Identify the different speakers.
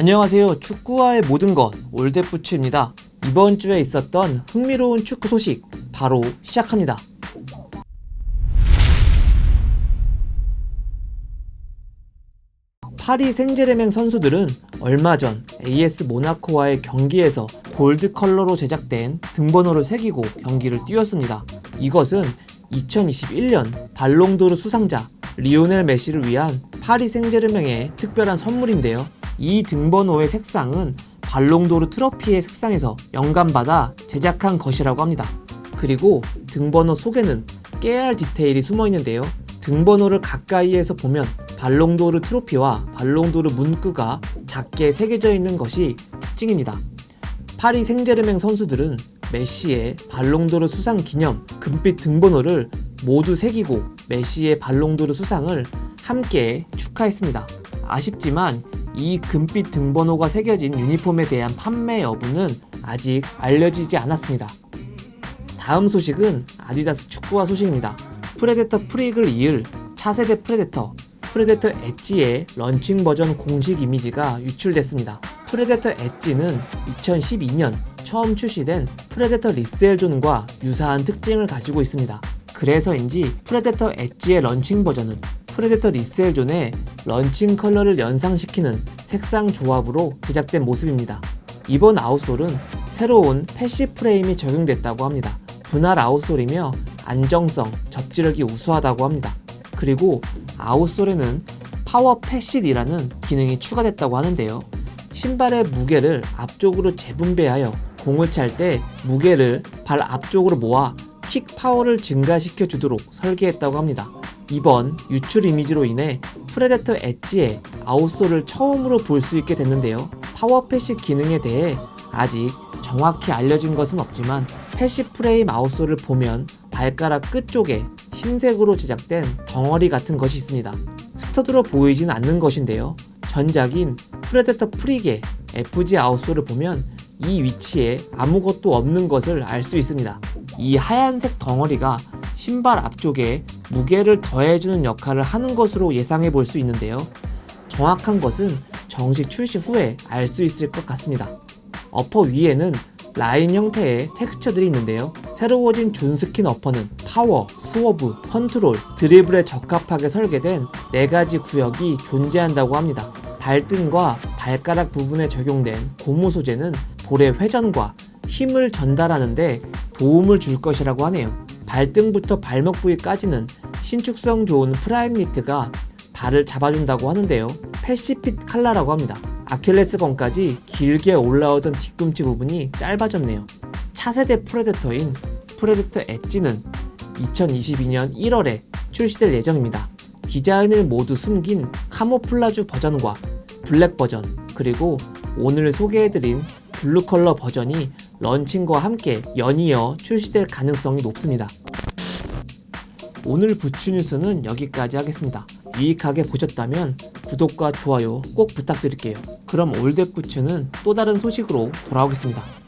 Speaker 1: 안녕하세요. 축구와의 모든 것 올댓부츠입니다. 이번 주에 있었던 흥미로운 축구 소식 바로 시작합니다. 파리 생제르맹 선수들은 얼마 전 AS 모나코와의 경기에서 골드 컬러로 제작된 등번호를 새기고 경기를 뛰었습니다. 이것은 2021년 발롱도르 수상자 리오넬 메시를 위한 파리 생제르맹의 특별한 선물인데요. 이 등번호의 색상은 발롱도르 트로피의 색상에서 영감받아 제작한 것이라고 합니다. 그리고 등번호 속에는 깨알 디테일이 숨어 있는데요. 등번호를 가까이에서 보면 발롱도르 트로피와 발롱도르 문구가 작게 새겨져 있는 것이 특징입니다. 파리 생제르맹 선수들은 메시의 발롱도르 수상 기념 금빛 등번호를 모두 새기고 메시의 발롱도르 수상을 함께 축하했습니다. 아쉽지만 이 금빛 등번호가 새겨진 유니폼에 대한 판매 여부는 아직 알려지지 않았습니다. 다음 소식은 아디다스 축구화 소식입니다. 프레데터 프릭을 이을 차세대 프레데터, 프레데터 엣지의 런칭 버전 공식 이미지가 유출됐습니다. 프레데터 엣지는 2012년 처음 출시된 프레데터 리셀존과 유사한 특징을 가지고 있습니다. 그래서인지 프레데터 엣지의 런칭 버전은 프레데터 리셀 존의 런칭 컬러를 연상시키는 색상 조합으로 제작된 모습입니다. 이번 아웃솔은 새로운 패시 프레임이 적용됐다고 합니다. 분할 아웃솔이며 안정성, 접지력이 우수하다고 합니다. 그리고 아웃솔에는 파워 패시이라는 기능이 추가됐다고 하는데요. 신발의 무게를 앞쪽으로 재분배하여 공을 찰 때 무게를 발 앞쪽으로 모아 킥 파워를 증가시켜 주도록 설계했다고 합니다. 이번 유출 이미지로 인해 프레데터 엣지의 아웃솔을 처음으로 볼 수 있게 됐는데요. 파워 패시 기능에 대해 아직 정확히 알려진 것은 없지만 패시 프레임 아웃솔을 보면 발가락 끝 쪽에 흰색으로 제작된 덩어리 같은 것이 있습니다. 스터드로 보이진 않는 것인데요. 전작인 프레데터 프릭의 FG 아웃솔을 보면 이 위치에 아무것도 없는 것을 알 수 있습니다. 이 하얀색 덩어리가 신발 앞쪽에 무게를 더해주는 역할을 하는 것으로 예상해 볼 수 있는데요. 정확한 것은 정식 출시 후에 알 수 있을 것 같습니다. 어퍼 위에는 라인 형태의 텍스처들이 있는데요. 새로워진 존스킨 어퍼는 파워, 스워브, 컨트롤, 드리블에 적합하게 설계된 4가지 구역이 존재한다고 합니다. 발등과 발가락 부분에 적용된 고무 소재는 볼의 회전과 힘을 전달하는데 도움을 줄 것이라고 하네요. 발등부터 발목 부위까지는 신축성 좋은 프라임 니트가 발을 잡아준다고 하는데요. 패시핏 칼라라고 합니다. 아킬레스건까지 길게 올라오던 뒤꿈치 부분이 짧아졌네요. 차세대 프레데터인 프레데터 엣지는 2022년 1월에 출시될 예정입니다. 디자인을 모두 숨긴 카모플라주 버전과 블랙 버전, 그리고 오늘 소개해드린 블루 컬러 버전이 런칭과 함께 연이어 출시될 가능성이 높습니다. 오늘 부츠 뉴스는 여기까지 하겠습니다. 유익하게 보셨다면 구독과 좋아요 꼭 부탁드릴게요. 그럼 올댓 부츠는 또 다른 소식으로 돌아오겠습니다.